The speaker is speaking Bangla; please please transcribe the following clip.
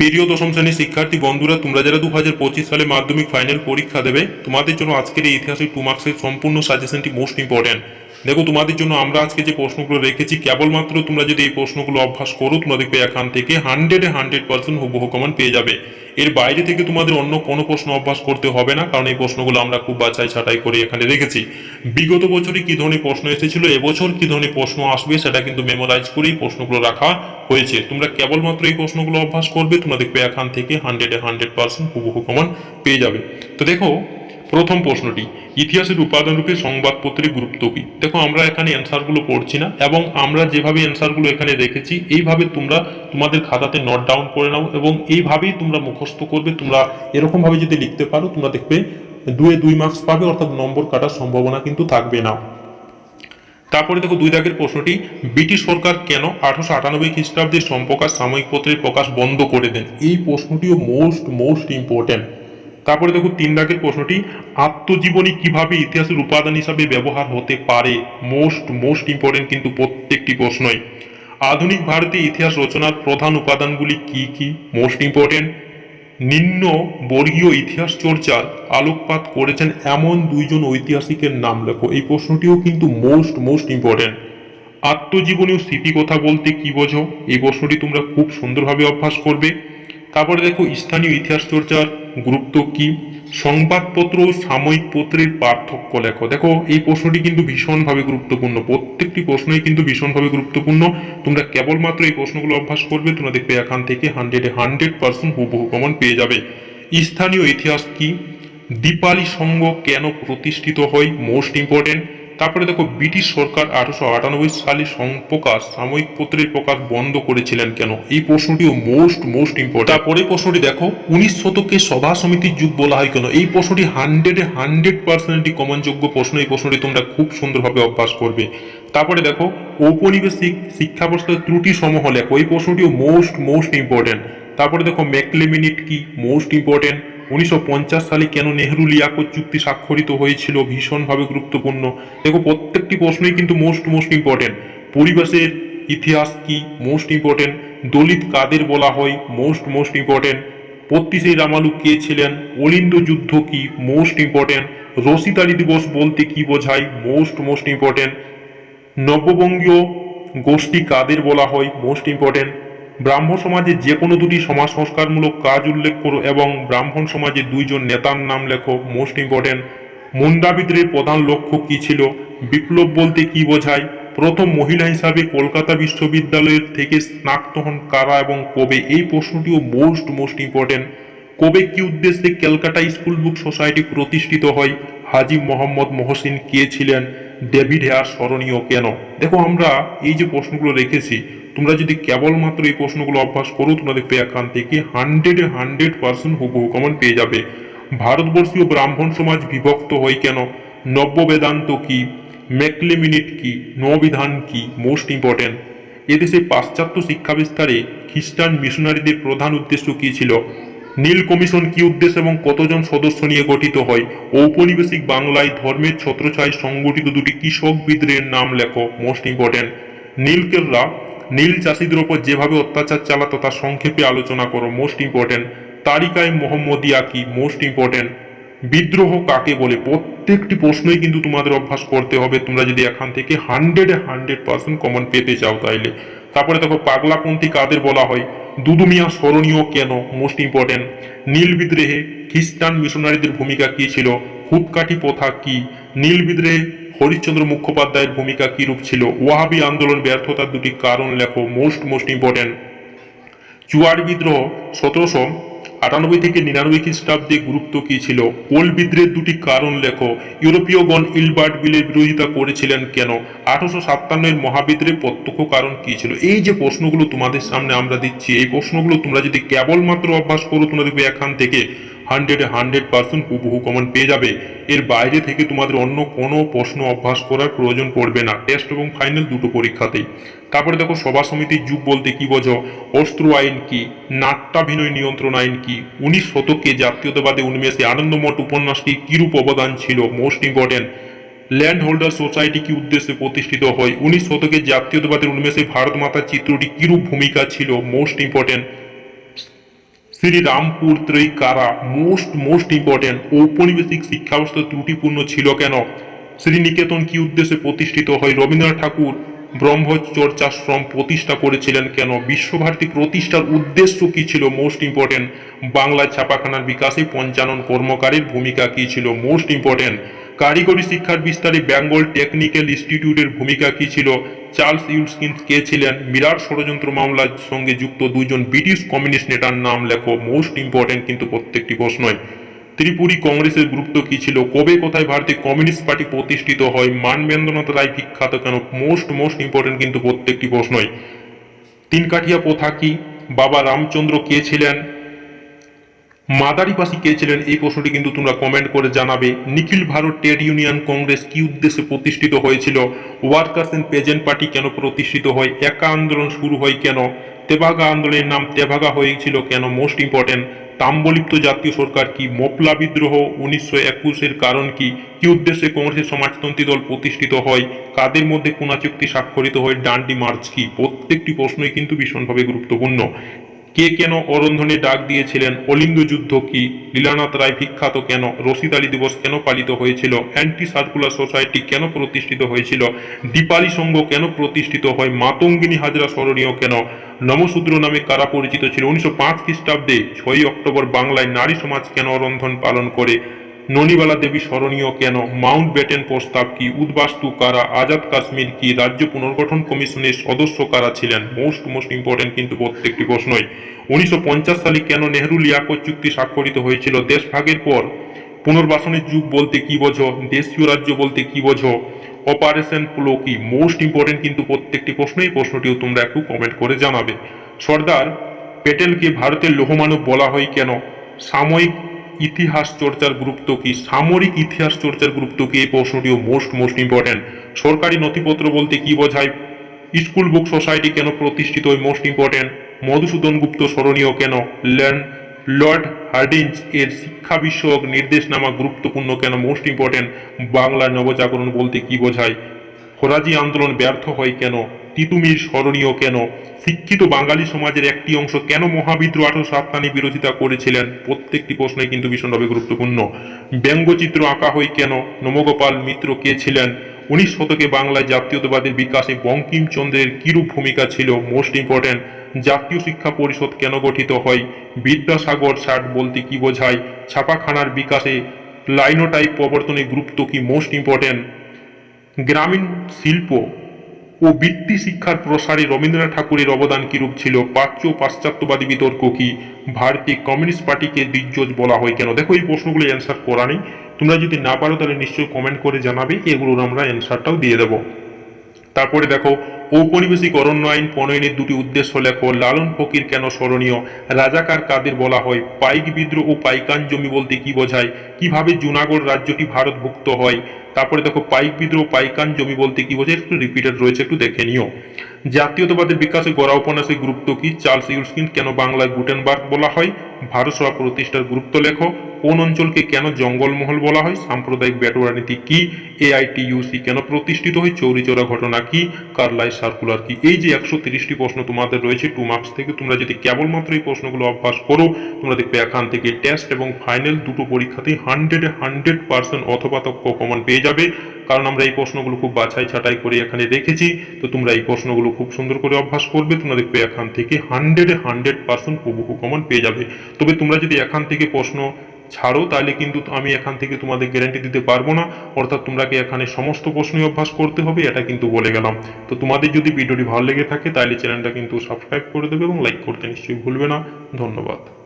প্রিয় দশম শ্রেণির শিক্ষার্থী বন্ধুরা, তোমরা যারা দু হাজার পঁচিশ সালে মাধ্যমিক ফাইনাল পরীক্ষা দেবে, তোমাদের জন্য আজকের এই ইতিহাসের টু মার্কসের সম্পূর্ণ সাজেশনটি মোস্ট ইম্পর্টেন্ট দেখো, তোমাদের জন্য আমরা আজকে যে প্রশ্নগুলো রেখেছি, কেবলমাত্র তোমরা যদি এই প্রশ্নগুলো অভ্যাস করো, তোমরা দেখবে এখান থেকে হান্ড্রেডে হান্ড্রেড পার্সেন্ট হুবহু কমান পেয়ে যাবে। এর বাইরে থেকে তোমাদের অন্য কোনো প্রশ্ন অভ্যাস করতে হবে না, কারণ এই প্রশ্নগুলো আমরা খুব বাছাই ছাঁটাই করে এখানে রেখেছি। বিগত বছরে কি ধরনের প্রশ্ন এসেছিল, এবছর কি ধরনের প্রশ্ন আসবে, সেটা কিন্তু মেমোরাইজ করেই প্রশ্নগুলো রাখা হয়েছে। তোমরা কেবলমাত্র এই প্রশ্নগুলো অভ্যাস করবে, তোমরা দেখবে এখান থেকে হান্ড্রেডে হান্ড্রেড পার্সেন্ট হুবহু কমন পেয়ে যাবে। তো দেখো প্রথম প্রশ্নটি, ইতিহাসের উপাদান রূপে সংবাদপত্রের গুরুত্ব কি? দেখো, আমরা এখানে অ্যান্সারগুলো পড়ছি না, এবং আমরা যেভাবে অ্যান্সারগুলো এখানে রেখেছি, এইভাবে তোমরা তোমাদের খাতাতে নোট ডাউন করে নাও, এবং এইভাবেই তোমরা মুখস্থ করবে, তোমরা এরকমভাবে যদি লিখতে পারো, তোমরা দেখবে দুয়ে দুই মার্কস পাবে, অর্থাৎ নম্বর কাটার সম্ভাবনা কিন্তু থাকবে না। তারপরে দেখো, দুই দাগের প্রশ্নটি, ব্রিটিশ সরকার কেন আঠারোশো আটানব্বই খ্রিস্টাব্দে সম্প্রকাশ সাময়িক পত্রের প্রকাশ বন্ধ করে দেন? এই প্রশ্নটিও মোস্ট মোস্ট ইম্পর্টেন্ট তারপরে দেখো তিন দাগের প্রশ্নটি, আত্মজীবনী কীভাবে ইতিহাসের উপাদান হিসাবে ব্যবহার হতে পারে? মোস্ট মোস্ট ইম্পর্টেন্ট কিন্তু প্রত্যেকটি প্রশ্নই। আধুনিক ভারতে ইতিহাস রচনার প্রধান উপাদানগুলি কি কি? মোস্ট ইম্পর্টেন্ট নিম্ন বর্গীয় ইতিহাস চর্চার আলোকপাত করেছেন এমন দুইজন ঐতিহাসিকের নাম লেখো। এই প্রশ্নটিও কিন্তু মোস্ট মোস্ট ইম্পর্টেন্ট আত্মজীবনী ও স্মৃতি কথা বলতে কি বোঝো? এই প্রশ্নটি তোমরা খুব সুন্দরভাবে অভ্যাস করবে। তারপরে দেখো, স্থানীয় ইতিহাস চর্চার গুরুত্ব কি? সংবাদপত্র ও সাময়িক পত্রের পার্থক্য লেখো। দেখো, এই প্রশ্নটি কিন্তু ভীষণভাবে গুরুত্বপূর্ণ। প্রত্যেকটি প্রশ্নই কিন্তু ভীষণভাবে গুরুত্বপূর্ণ। তোমরা কেবলমাত্র এই প্রশ্নগুলো অভ্যাস করবে, তোমরা দেখবে এখান থেকে হান্ড্রেডে হান্ড্রেড পার্সেন্ট হুবহু কমন পেয়ে যাবে। স্থানীয় ইতিহাস কি? দীপালি সংঘ কেন প্রতিষ্ঠিত হয়? মোস্ট ইম্পর্টেন্ট তারপরে দেখো, ব্রিটিশ সরকার আঠারোশো আটানব্বই সালে সংপ্রকাশ সাময়িক পত্রের প্রকাশ বন্ধ করেছিলেন কেন? এই প্রশ্নটিও মোস্ট মোস্ট ইম্পর্টেন্ট তারপরে প্রশ্নটি দেখো, উনিশ শতকে সভা সমিতির যুগ বলা হয় কেন? এই প্রশ্নটি হান্ড্রেডে হান্ড্রেড পার্সেন্ট একটি কমনযোগ্য প্রশ্ন। এই প্রশ্নটি তোমরা খুব সুন্দরভাবে অভ্যাস করবে। তারপরে দেখো, ঔপনিবেশিক শিক্ষা ব্যবস্থার ত্রুটি সমূহ লেখো। এই প্রশ্নটিও মোস্ট মোস্ট ইম্পর্টেন্ট তারপরে দেখো, ম্যাকলেমিনিট কি? মোস্ট ইম্পর্টেন্ট উনিশশো পঞ্চাশ সালে কেন নেহরু লিয়াকত চুক্তি স্বাক্ষরিত হয়েছিল ভীষণভাবে গুরুত্বপূর্ণ? দেখো, প্রত্যেকটি প্রশ্নই কিন্তু মোস্ট মোস্ট ইম্পর্টেন্ট পরিবেশের ইতিহাস কি মোস্ট ইম্পর্টেন্ট দলিত কাদের বলা হয় মোস্ট মোস্ট ইম্পর্টেন্ট পত্রিশে রামালু কে ছিলেন? অলিন্দ যুদ্ধ কি মোস্ট ইম্পর্টেন্ট রসিতারি দিবস বলতে কি বোঝায় মোস্ট মোস্ট ইম্পর্টেন্ট নববঙ্গীয় গোষ্ঠী কাদের বলা হয় মোস্ট ইম্পর্টেন্ট ব্রাহ্ম সমাজে যে কোনো দুটি সমাজ সংস্কারমূলক কাজ উল্লেখ করো এবং ব্রাহ্মণ সমাজে দুইজন নেতার নাম লেখো। মোস্ট ইম্পর্টেন্ট মুন্ডা বিদ্রোহের প্রধান লক্ষ্য কি ছিল? বিপ্লব বলতে কি বোঝায়? প্রথম মহিলা হিসাবে কলকাতা বিশ্ববিদ্যালয়ের থেকে স্নাক্ত হন কারা এবং কবে? এই প্রশ্নটিও মোস্ট মোস্ট ইম্পর্টেন্ট। কবে কি উদ্দেশ্যে ক্যালকাটা স্কুল বুক সোসাইটি প্রতিষ্ঠিত হয়? হাজি মোহাম্মদ মহসিন কে ছিলেন? ডেভিড হেয়ার স্মরণীয় কেন? দেখো, আমরা এই যে প্রশ্নগুলো রেখেছি তোমরা যদি কেবলমাত্র এই প্রশ্নগুলো অভ্যাস করো তোমরা দেখবে এখান থেকে হান্ড্রেডে হান্ড্রেড পার্সেন্ট হুবহু কমন পেয়ে যাবে। ভারতবর্ষীয় ব্রাহ্মণ সমাজ বিভক্ত হয় কেন? নব্য বেদান্ত কি? ম্যাকলেমিনিট কি? নবিধান কি? মোস্ট ইম্পর্টেন্ট এদেশে পাশ্চাত্য শিক্ষা বিস্তারে খ্রিস্টান মিশনারিদের প্রধান উদ্দেশ্য কি ছিল? নীল কমিশন কি উদ্দেশ্য এবং কতজন সদস্য নিয়ে গঠিত হয়? ঔপনিবেশিক বাংলায় ধর্মের ছত্রছায় সংগঠিত দুটি কৃষক বিদ্রোহের নাম লেখো মোস্ট ইম্পর্টেন্ট নীলকেররা নীল চাষিদের ওপর যেভাবে অত্যাচার চালাতো, তা সংক্ষেপে আলোচনা করো। মোস্ট ইম্পর্টেন্ট তারিকায় মোহাম্মদিয়া কি মোস্ট ইম্পর্টেন্ট বিদ্রোহ কাকে বলে? প্রত্যেকটি প্রশ্নই কিন্তু তোমাদের অভ্যাস করতে হবে। তোমরা যদি এখান থেকে হান্ড্রেডে হান্ড্রেড পার্সেন্ট কমন পেতে চাও তাইলে। তারপরে দেখো, পাগলাপন্থী কাদের বলা হয়? দুদুমিয়া স্মরণীয় কেন? মোস্ট ইম্পর্টেন্ট নীল বিদ্রোহে খ্রিস্টান মিশনারিদের ভূমিকা কি ছিল? হুপকাঠি প্রথা কি? নীল বিদ্রোহে হরিশ্চন্দ্র মুখোপাধ্যায়ের ভূমিকা কি রূপ ছিল? ওয়াহাবি আন্দোলন ব্যর্থতার দুটি কারণ লেখো মোস্ট মোস্ট ইম্পর্টেন্ট চুয়ার বিদ্রোহ সতেরোশো আটানব্বই থেকে নিরানব্বই খ্রিস্টাব্দে গুরুত্ব কি ছিল? কোল বিদ্রোহের দুটি কারণ লেখো, ইউরোপীয়গণ ইলবার্ট বিলের বিরোধিতা করেছিলেন কেন? আঠারোশো সাতান্নের মহাবিদ্রোহের প্রত্যক্ষ কারণ কি ছিল? এই যে প্রশ্নগুলো তোমাদের সামনে আমরা দিচ্ছি, এই প্রশ্নগুলো তোমরা যদি কেবলমাত্র অভ্যাস করো, তোমরা দেখবে এখান থেকে হান্ড্রেডে হান্ড্রেড পার্সেন্ট হুবহু কমন পেয়ে যাবে। এর বাইরে থেকে তোমাদের অন্য কোনো প্রশ্ন অভ্যাস করার প্রয়োজন পড়বে না। টেস্ট এবং ফাইনাল দুটো পরীক্ষাতেই তারপরে দেখো, সভা সমিতির যুগ বলতে কি বোঝো? অস্ত্র আইন কি? নাট্যাভিনয় নিয়ন্ত্রণ আইন কি? উনিশ শতকে জাতীয়তাবাদী উন্মেষে আনন্দমঠ উপন্যাসটি কিরূপ অবদান ছিল? Most important land holder society কি উদ্দেশ্যে প্রতিষ্ঠিত হয়? উনিশ শতকে জাতীয়তাবাদের উন্মেষে ভারত মাতার চিত্রটি কিরূপ ভূমিকা ছিল? মোস্ট ইম্পর্টেন্ট শ্রীরামপুর ত্রৈকারা মোস্ট মোস্ট ইম্পর্টেন্ট ঔপনিবেশিক শিক্ষা ব্যবস্থা ত্রুটিপূর্ণ ছিল কেন? শ্রীনিকেতন কি উদ্দেশ্যে প্রতিষ্ঠিত হয়? রবীন্দ্রনাথ ঠাকুর ব্রহ্মচর্যাশ্রম প্রতিষ্ঠা করেছিলেন কেন? বিশ্বভারতী প্রতিষ্ঠার উদ্দেশ্য কি ছিল? মোস্ট ইম্পর্টেন্ট বাংলা ছাপাখানার বিকাশে পঞ্চানন কর্মকারীর ভূমিকা কি ছিল? মোস্ট ইম্পর্টেন্ট কারিগরি শিক্ষার বিস্তারে বেঙ্গল টেকনিক্যাল ইনস্টিটিউটের ভূমিকা কি ছিল? চার্লস ইউলস্কিন কে ছিলেন? মিরার ষড়যন্ত্র মামলার সঙ্গে যুক্ত দুইজন ব্রিটিশ কমিউনিস্ট নেতার নাম লেখো। মোস্ট ইম্পর্টেন্ট কিন্তু প্রত্যেকটি প্রশ্নই ত্রিপুরী কংগ্রেসের গুরুত্ব কি ছিল? কবে কোথায় ভারতীয় কমিউনিস্ট পার্টি প্রতিষ্ঠিত হয়? মানবেন্দ্রনাথ রায় বিখ্যাত কেন? মোস্ট মোস্ট ইম্পর্টেন্ট কিন্তু প্রত্যেকটি প্রশ্নই। তিন কাঠিয়া প্রথা কি? বাবা রামচন্দ্র কে ছিলেন? মাদারিপাসি কে ছিলেন এই প্রশ্নটি কিন্তু তোমরা কমেন্ট করে জানাবে। নিখিল ভারত ট্রেড ইউনিয়ন কংগ্রেস কি উদ্দেশ্যে প্রতিষ্ঠিত হয়েছিল? ওয়ার্কার্স এন্ড পেজেন্ট পার্টি কেন প্রতিষ্ঠিত হয়? একা আন্দোলন শুরু হয় কেন? তেভাগা আন্দোলনের নাম তেভাগা হয়েছিল কেন? মোস্ট ইম্পর্টেন্ট তাম্বলিপ্ত জাতীয় সরকার কি? মোপলা বিদ্রোহ উনিশশো একুশের কারণ কি? কি উদ্দেশ্যে কংগ্রেসের সমাজতন্ত্রী দল প্রতিষ্ঠিত হয়? কাদের মধ্যে কোনা চুক্তি স্বাক্ষরিত হয়? ডান্ডি মার্চ কি? প্রত্যেকটি প্রশ্নই কিন্তু ভীষণভাবে গুরুত্বপূর্ণ। কে কেন অরন্ধনে ডাক দিয়েছিলেন? অলিঙ্গ যুদ্ধ কি? লীলানাথ রায় বিখ্যাত কেন? রশিদ আলী দিবস কেন পালিত হয়েছিল? অ্যান্টি সার্কুলার সোসাইটি কেন প্রতিষ্ঠিত হয়েছিল? দীপালি সংঘ কেন প্রতিষ্ঠিত হয়? মাতঙ্গিনী হাজরা স্মরণীয় কেন? নমসূদ্র নামে কারা পরিচিত ছিল? উনিশশো পাঁচ খ্রিস্টাব্দে ছয়ই অক্টোবর বাংলায় নারী সমাজ কেন অরন্ধন পালন করে? ননিবালা দেবী স্মরণীয় কেন? মাউন্ট ব্যাটেন প্রস্তাব কি? উদ্বাস্তু কারা? আজাদ কাশ্মীর কি? রাজ্য পুনর্গঠন কমিশনের সদস্য কারা ছিলেন? মোস্ট মোস্ট ইম্পর্টেন্ট কিন্তু প্রত্যেকটি প্রশ্নই। উনিশশো পঞ্চাশ সালে কেন নেহরু লিয়াকত চুক্তি স্বাক্ষরিত হয়েছিল? দেশভাগের পর পুনর্বাসনের যুগ বলতে কি বোঝো? দেশীয় রাজ্য বলতে কি বোঝো? অপারেশন প্লো কি? মোস্ট ইম্পর্টেন্ট কিন্তু প্রত্যেকটি প্রশ্নই প্রশ্নটিও তোমরা একটু কমেন্ট করে জানাবে। সর্দার প্যাটেলকে ভারতের লৌহমানব বলা হয় কেন? সাময়িক ইতিহাস চর্চার গুরুত্ব কি? সামরিক ইতিহাস চর্চার গুরুত্ব কি? এই প্রশ্নটিও মোস্ট মোস্ট ইম্পর্টেন্ট সরকারি নথিপত্র বলতে কি বোঝায়? স্কুল বুক সোসাইটি কেন প্রতিষ্ঠিত? হয় মোস্ট ইম্পর্টেন্ট মধুসূদন গুপ্ত স্মরণীয় কেন? ল্যান্ড লর্ড হার্ডিঞ্জ এর শিক্ষা বিষয়ক নির্দেশনামা গুরুত্বপূর্ণ কেন? মোস্ট ইম্পর্টেন্ট বাংলার নবজাগরণ বলতে কি বোঝায়? ফরাজি আন্দোলন ব্যর্থ হয় কেন? তিতুমির স্মরণীয় কেন? শিক্ষিত বাঙালি সমাজের একটি অংশ কেন মহাবিদ্রোহ আঠারোশো সাতটানি বিরোধিতা করেছিলেন? প্রত্যেকটি প্রশ্নই কিন্তু ভীষণভাবে গুরুত্বপূর্ণ। ব্যঙ্গচিত্র আঁকা হয় কেন? নমগোপাল মিত্র কে ছিলেন? উনিশ শতকে বাংলায় জাতীয়তাবাদের বিকাশে বঙ্কিমচন্দ্রের কিরূপ ভূমিকা ছিল মোস্ট ইম্পর্ট্যান্ট জাতীয় শিক্ষা পরিষদ কেন গঠিত হয়? বিদ্যাসাগর ষাট বলতে কি বোঝায়? ছাপাখানার বিকাশে লাইনোটাইপ প্রবর্তনের গুরুত্ব কি মোস্ট ইম্পর্ট্যান্ট গ্রামীণ শিল্প ও বৃত্তি শিক্ষার প্রসারে রবীন্দ্রনাথ ঠাকুরের অবদান কীরূপ ছিল? প্রাচ্য পাশ্চাত্যবাদী বিতর্ক কি? ভারতীয় কমিউনিস্ট পার্টিকে দিগ্গজ বলা হয় কেন? দেখো, এই প্রশ্নগুলো অ্যান্সার করা নেই। তোমরা যদি না পারো, তাহলে নিশ্চয়ই কমেন্ট করে জানাবে। এগুলোর আমরা অ্যান্সারটাও দিয়ে দেবো। তারপরে দেখো ঔপনিবেশিক অরণ্য আইন প্রণয়নের দুটি উদ্দেশ্য লেখো, লালন ফকির কেন স্মরণীয়? রাজাকার কাদের বলা হয়? পাইক বিদ্রোহ ও পাইকান জমি বলতে কি বোঝায়? কীভাবে জুনাগড় রাজ্যটি ভারতভুক্ত হয়? তারপরে দেখো, পাইক বিদ্রোহ পাইকান জমি বলতে কি বোঝায়? একটু রিপিটেড রয়েছে, একটু দেখে নিও। জাতীয়তাবাদের বিকাশে গড়া উপন্যাসের গুরুত্ব কি? চার্লস ইউলস্কিন কেন বাংলায় গুটেনবার্গ বলা হয়? ভারত সভা প্রতিষ্ঠার গুরুত্ব লেখো। কোন অঞ্চলকে কেন জঙ্গলমহল বলা হয়? সাম্প্রদায়িক ব্যাটোয়া নীতি কি? এআইটিইউসি কেন প্রতিষ্ঠিত হয়? চৌরি চৌরা ঘটনা কি? কার্লাই সার্কুলার কি? এই যে একশো তিরিশটি প্রশ্ন তোমাদের রয়েছে টু মার্কস থেকে তোমরা যদি কেবলমাত্র এই প্রশ্নগুলো অভ্যাস করো, তোমরা দেখবে এখান থেকে টেস্ট এবং ফাইনাল দুটো পরীক্ষাতেই হান্ড্রেড হান্ড্রেড পার্সেন্ট অথবা তক্ক কমন পেয়ে যাবে। কারণ আমরা এই প্রশ্নগুলো খুব বাছাই ছাটাই করে এখানে রেখেছি তো তোমরা এই প্রশ্নগুলো খুব সুন্দর করে অভ্যাস করবে, তোমরা দেখবে এখান থেকে হান্ড্রেড হান্ড্রেড পার্সেন্ট হুবহু কমন পেয়ে যাবে। তবে তোমরা যদি এখান থেকে প্রশ্ন ছাড়ো, তাহলে কিন্তু আমি এখান থেকে তোমাদের গ্যারান্টি দিতে পারব না। অর্থাৎ তোমরাকে এখানে সমস্ত প্রশ্নই অভ্যাস করতে হবে, এটা কিন্তু বলে গেলাম। তো তোমাদের যদি ভিডিওটি ভালো লেগে থাকে, তাহলে চ্যানেলটা কিন্তু সাবস্ক্রাইব করে দেবে এবং লাইক করতে নিশ্চয়ই ভুলবে না। ধন্যবাদ।